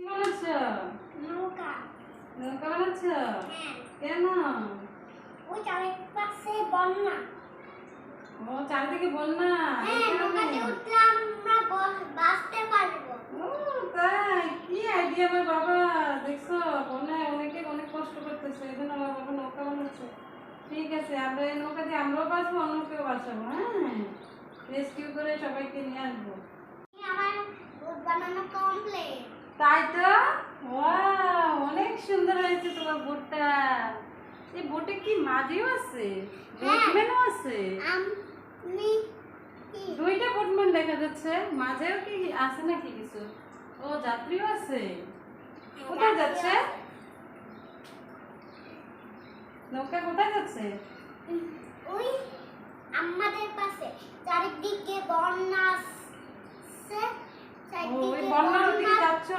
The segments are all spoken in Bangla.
কি বানাচ্ছ নৌকা। নৌকা বানাচ্ছ হ্যাঁ। কেন ওই চারিপাশে বন্যা। ও চারিদিকে বন্যা? হ্যাঁ নৌকাতে উঠলে আমরা বাঁচতে পারব। ও তাই? কি আইডিয়া আমার বাবা? দেখছ বন্যায় অনেকে অনেক কষ্ট করতেছে এই জন্য আমার বাবা নৌকা বানাচ্ছে। ঠিক আছে আমরা এই নৌকা দিয়ে আমরাও বাঁচবো অন্যকেও বাঁচাবো হ্যাঁ? রেস্কিউ করে সবাইকে নিয়ে আসব। আমার বানানো কমপ্লিট তাই তো? অনেক সুন্দর হয়েছে তোমার বোটটা। এই বোটে কি মাঝিও আছে? বোটম্যানও আছে? দুইটা বোটম্যান দেখা যাচ্ছে। মাঝেও কি আছে নাকি কিছু? ও যাত্রীও আছে। কোথায় যাচ্ছে? নৌকা কোথায় যাচ্ছে? ওই আমাদের পাশে। চারিদিকে বন্যা আসছে ও ওই চারিদিকে বন্যার দিকে বন্যা। যাচ্ছ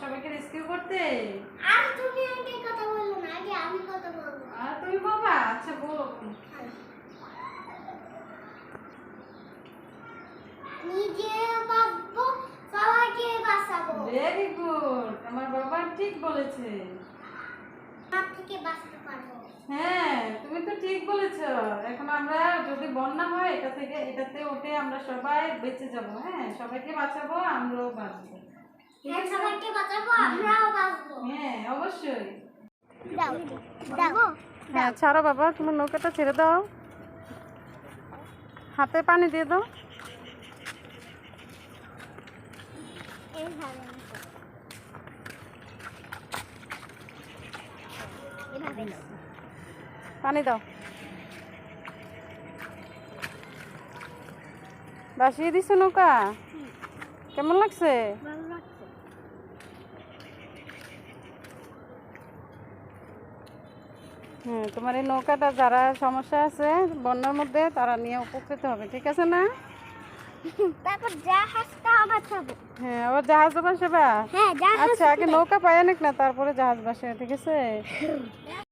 সবাইকে রেস্কিউ করতে? আর তুমি আগে কথা বলল না আগে আমি কথা বলব। আর তুমি বাবা আচ্ছা বলো। নিজে বাঁচবো সবাইকে বাঁচাবো। ভেরি গুড আমার বাবা ঠিক বলেছে। আমার থেকে বাঁচতে পারব। হ্যাঁ তুমি তো ঠিক বলেছ। এখন আমরা যদি বন্যা হয় এটা থেকে এটাতে উঠে আমরা সবাই বেঁচে যাব। হ্যাঁ সবাইকে বাঁচাবো আমরাও বাঁচবো। হ্যাঁ হ্যাঁ অবশ্যই। দাও দাও হ্যাঁ ছাড়ো বাবা তোমার নৌকাটা ছেড়ে দাও। হাতে পানি দিয়ে দাও। পানি দাও। বাসিয়ে দিছো নৌকা? কেমন লাগছে? হুম তোমার এই নৌকাটা যারা সমস্যা আছে বন্যার মধ্যে তারা নিয়ে উপকৃত হবে ঠিক আছে না? তারপর জাহাজটা বাঁচাবো হ্যাঁ আবার জাহাজ বাসাবা? হ্যাঁ আচ্ছা আগে নৌকা পায় না তারপরে জাহাজ বাসে ঠিক আছে?